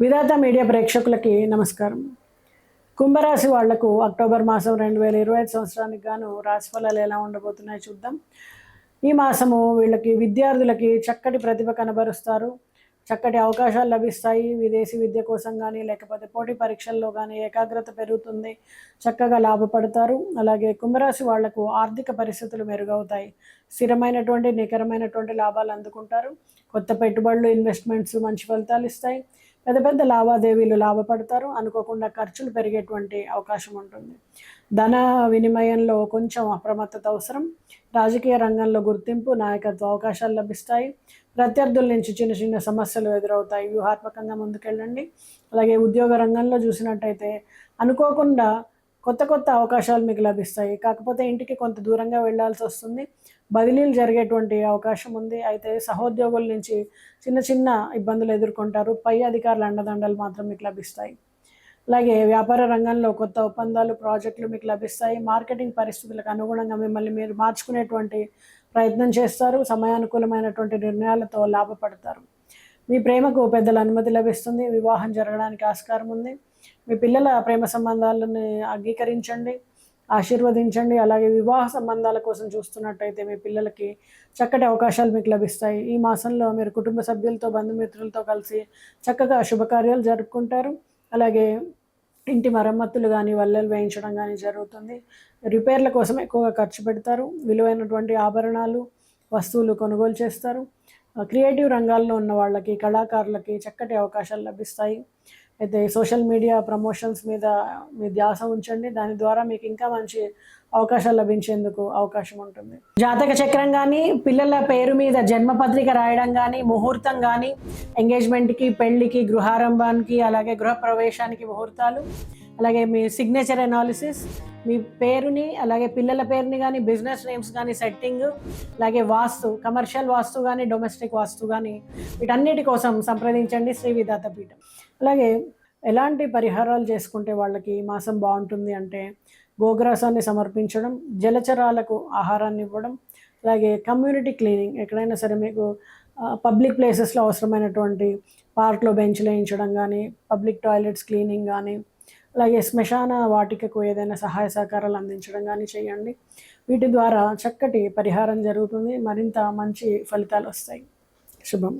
విధాత media ప్రేక్షకులకి నమస్కారం. కుంభరాశి వాళ్ళకు అక్టోబర్ మాసం రెండు వేల ఇరవై ఐదు సంవత్సరానికి గాను రాశి ఫలాలు ఎలా ఉండబోతున్నాయో చూద్దాం. ఈ మాసము వీళ్ళకి విద్యార్థులకి చక్కటి ప్రతిభ కనబరుస్తారు. చక్కటి అవకాశాలు లభిస్తాయి. విదేశీ విద్య కోసం కానీ లేకపోతే పోటీ పరీక్షల్లో కానీ ఏకాగ్రత పెరుగుతుంది. చక్కగా లాభపడతారు. అలాగే కుంభరాశి వాళ్ళకు ఆర్థిక పరిస్థితులు మెరుగవుతాయి. స్థిరమైనటువంటి నికరమైనటువంటి లాభాలు అందుకుంటారు. కొత్త పెట్టుబడులు ఇన్వెస్ట్మెంట్స్ మంచి ఫలితాలు ఇస్తాయి. పెద్ద పెద్ద లావాదేవీలు లాభపడతారు. అనుకోకుండా ఖర్చులు పెరిగేటువంటి అవకాశం ఉంటుంది. ధన వినిమయంలో కొంచెం అప్రమత్తత అవసరం. రాజకీయ రంగంలో గుర్తింపు నాయకత్వ అవకాశాలు లభిస్తాయి. ప్రత్యర్థుల నుంచి చిన్న చిన్న సమస్యలు ఎదురవుతాయి. వ్యూహాత్మకంగా ముందుకెళ్ళండి. అలాగే ఉద్యోగ రంగంలో చూసినట్టయితే అనుకోకుండా కొత్త కొత్త అవకాశాలు మీకు లభిస్తాయి. కాకపోతే ఇంటికి కొంత దూరంగా వెళ్ళాల్సి వస్తుంది. బదిలీలు జరిగేటువంటి అవకాశం ఉంది. అయితే సహోద్యోగుల నుంచి చిన్న చిన్న ఇబ్బందులు ఎదుర్కొంటారు. పై అధికారుల అండదండలు మాత్రం మీకు లభిస్తాయి. అలాగే వ్యాపార రంగంలో కొత్త ఒప్పందాలు ప్రాజెక్టులు మీకు లభిస్తాయి. మార్కెటింగ్ పరిస్థితులకు అనుగుణంగా మిమ్మల్ని మీరు మార్చుకునేటువంటి ప్రయత్నం చేస్తారు. సమయానుకూలమైనటువంటి నిర్ణయాలతో లాభపడతారు. మీ ప్రేమకు పెద్దల అనుమతి లభిస్తుంది. వివాహం జరగడానికి ఆస్కారం ఉంది. మీ పిల్లల ప్రేమ సంబంధాలను అంగీకరించండి ఆశీర్వదించండి. అలాగే వివాహ సంబంధాల కోసం చూస్తున్నట్టయితే మీ పిల్లలకి చక్కటి అవకాశాలు మీకు లభిస్తాయి. ఈ మాసంలో మీరు కుటుంబ సభ్యులతో బంధుమిత్రులతో కలిసి చక్కగా శుభకార్యాలు జరుపుకుంటారు. అలాగే ఇంటి మరమ్మతులు కానీ వల్లలు వేయించడం కానీ జరుగుతుంది. రిపేర్ల కోసం ఎక్కువగా ఖర్చు పెడతారు. విలువైనటువంటి ఆభరణాలు వస్తువులు కొనుగోలు చేస్తారు. క్రియేటివ్ రంగాల్లో ఉన్న వాళ్ళకి కళాకారులకి చక్కటి అవకాశాలు లభిస్తాయి. అయితే సోషల్ మీడియా ప్రమోషన్స్ మీద మీ ధ్యాస ఉంచండి. దాని ద్వారా మీకు ఇంకా మంచి అవకాశాలు లభించేందుకు అవకాశం ఉంటుంది. జాతక చక్రం కానీ పిల్లల పేరు మీద జన్మపత్రిక రాయడం కానీ ముహూర్తం కానీ ఎంగేజ్మెంట్కి పెళ్ళికి గృహారంభానికి అలాగే గృహప్రవేశానికి ముహూర్తాలు అలాగే మీ సిగ్నేచర్ అనాలిసిస్ మీ పేరుని అలాగే పిల్లల పేరుని కానీ బిజినెస్ నేమ్స్ కానీ సెట్టింగ్ అలాగే వాస్తు కమర్షియల్ వాస్తు కానీ డొమెస్టిక్ వాస్తు కానీ వీటన్నిటి కోసం సంప్రదించండి శ్రీ విధాత పీఠం అలాగే ఎలాంటి పరిహారాలు చేసుకుంటే వాళ్ళకి ఈ మాసం బాగుంటుంది అంటే గోగ్రాసాన్ని సమర్పించడం జలచరాలకు ఆహారాన్ని ఇవ్వడం అలాగే కమ్యూనిటీ క్లీనింగ్ ఎక్కడైనా సరే మీకు పబ్లిక్ ప్లేసెస్లో అవసరమైనటువంటి పార్క్లో బెంచ్లు వేయించడం కానీ పబ్లిక్ టాయిలెట్స్ క్లీనింగ్ కానీ అలాగే శ్మశాన వాటికకు ఏదైనా సహాయ సహకారాలు అందించడం కానీ చేయండి. వీటి ద్వారా చక్కటి పరిహారం జరుగుతుంది. మరింత మంచి ఫలితాలు వస్తాయి. శుభం.